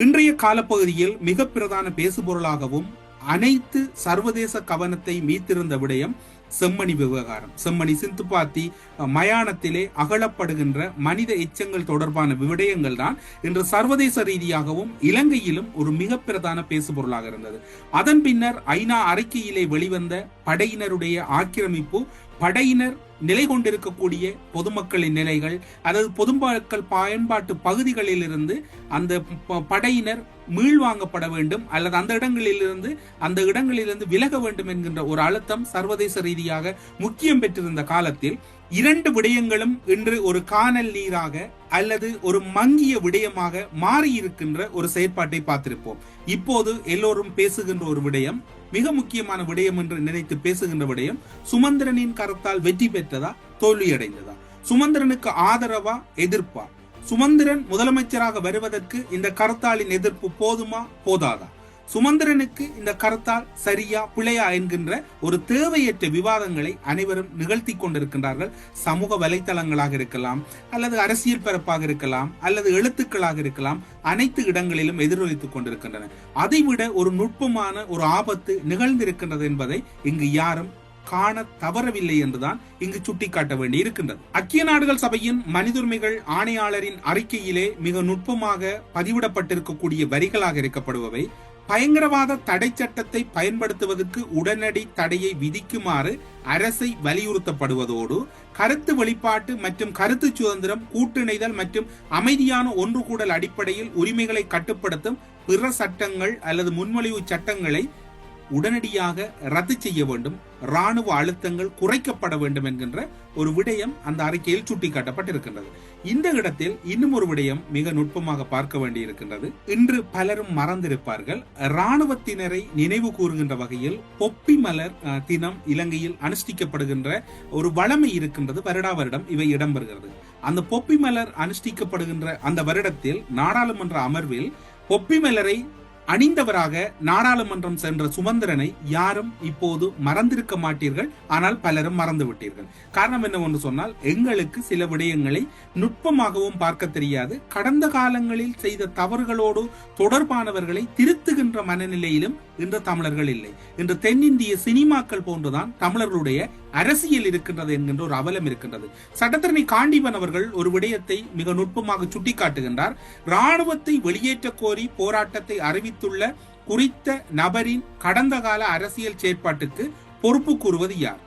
இன்றைய காலப்பகுதியில் மிக பிரதான பேசுபொருளாகவும் அனைத்து சர்வதேச கவனத்தை மீத்திருந்த விடயம் செம்மணி விவகாரம். செம்மணி சிந்துப்பாத்தி மயானத்திலே அகலப்படுகின்ற மனித எச்சங்கள் தொடர்பான விடயங்கள் தான் இன்று சர்வதேச ரீதியாகவும் இலங்கையிலும் ஒரு மிக பிரதான பேசுபொருளாக இருந்தது. அதன் பின்னர் ஐநா அறிக்கையிலே வெளிவந்த படையினருடைய ஆக்கிரமிப்பு படையினர் நிலை கொண்டிருக்கக்கூடிய பொதுமக்களின் நிலைகள் அதாவது பொதுமக்கள் பயன்பாட்டு பகுதிகளிலிருந்து அந்த ப- படையினர் மீள்வாங்கப்பட வேண்டும் அல்லது அந்த இடங்களிலிருந்து அந்த இடங்களிலிருந்து விலக வேண்டும் என்கின்ற ஒரு அழுத்தம் சர்வதேச ரீதியாக முக்கியம் பெற்றிருந்த காலத்தில் இரண்டு விடயங்களும் இன்று ஒரு காணல் நீராக அல்லது ஒரு மங்கிய விடயமாக மாறி இருக்கின்ற ஒரு செயற்பாட்டை பார்த்திருப்போம். இப்போது எல்லோரும் பேசுகின்ற ஒரு விடயம் மிக முக்கியமான விடயம் என்று நினைத்து பேசுகின்ற விடயம் சுமந்திரனின் கரத்தால் வெற்றி பெற்றதா தோல்வியடைந்ததா? சுமந்திரனுக்கு ஆதரவா எதிர்ப்பா? சுமந்திரன் முதலமைச்சராக வருவதற்கு இந்த கருத்தாளின் எதிர்ப்பு போதுமா போதாதா? சுமந்திரனுக்கு இந்த கருத்தால் சரியா பிழையா என்கின்ற ஒரு தேவையற்ற விவாதங்களை அனைவரும் நிகழ்த்தி கொண்டிருக்கின்றார்கள். சமூக வலைத்தளங்களாக இருக்கலாம் அல்லது அரசியல் பரப்பாக இருக்கலாம் அல்லது எழுத்துக்களாக இருக்கலாம் அனைத்து இடங்களிலும் எதிரொலித்துக் கொண்டிருக்கின்றன. அதைவிட ஒரு நுட்பமான ஒரு ஆபத்து நிகழ்ந்திருக்கின்றது என்பதை இங்கு யாரும் காண தவறவில்லை என்றுதான் இங்கு சுட்டிக்காட்ட வேண்டி இருக்கின்றது ஐக்கிய நாடுகள் சபையின் மனித உரிமைகள் ஆணையாளரின் அறிக்கையிலே மிக நுட்பமாக பதிவிடப்பட்டிருக்கக்கூடிய வரிகளாக இருக்கப்படுபவை பயங்கரவாத தடை சட்டத்தை பயன்படுத்துவதற்கு உடனடி தடையை விதிக்குமாறு அரசை வலியுறுத்தப்படுவதோடு கருத்து வெளிப்பாட்டு மற்றும் கருத்து சுதந்திரம் கூட்டிணைதல் மற்றும் அமைதியான ஒன்று கூடல் அடிப்படையில் உரிமைகளை கட்டுப்படுத்தும் பிற சட்டங்கள் அல்லது முன்மொழிவு சட்டங்களை உடனடியாக ரத்து செய்ய வேண்டும். ராணுவ அழுத்தங்கள் குறைக்கப்பட வேண்டும் என்கின்ற ஒரு விடயம் அந்த அறிக்கையில் சுட்டிக்காட்டப்பட்டிருக்கின்றது. இந்த இடத்தில் இன்னும் ஒரு விடயம் மிக நுட்பமாக பார்க்க வேண்டியிருக்கின்றது. இன்று பலரும் மறந்திருப்பார்கள். இராணுவத்தினரை நினைவு கூறுகின்ற வகையில் பொப்பி மலர் தினம் இலங்கையில் அனுஷ்டிக்கப்படுகின்ற ஒரு வளமை இருக்கின்றது. வருடா வருடம் இவை இடம்பெறுகிறது. அந்த பொப்பி மலர் அனுஷ்டிக்கப்படுகின்ற அந்த வருடத்தில் நாடாளுமன்ற அமர்வில் பொப்பி மலரை அணிந்தவராக நாடாளுமன்றம் சென்ற சுமந்திரனை யாரும் இப்போது மறந்திருக்க மாட்டீர்கள். ஆனால் பலரும் மறந்து விட்டீர்கள் காரணம் என்னவென்று சொன்னால் எங்களுக்கு சில விடயங்களை நுட்பமாகவும் பார்க்க தெரியாது. கடந்த காலங்களில் செய்த தவறுகளோடு தொடர்பானவர்களை திருத்துகின்ற மனநிலையிலும் இன்று தமிழர்கள் இல்லை. இன்று தென்னிந்திய சினிமாக்கள் போன்றுதான் தமிழர்களுடைய அரசியல் இருக்கின்றது என்கின்ற ஒரு அவலம் இருக்கின்றது. சட்டத்தரணி காண்டிபன் அவர்கள் ஒரு விடயத்தை மிக நுட்பமாக சுட்டிக்காட்டுகின்றார். ராணுவத்தை வெளியேற்ற கோரி போராட்டத்தை அறிவித்துள்ள குறித்த நபரின் கடந்த கால அரசியல் செயற்பாட்டுக்கு பொறுப்பு கூறுவது யார்?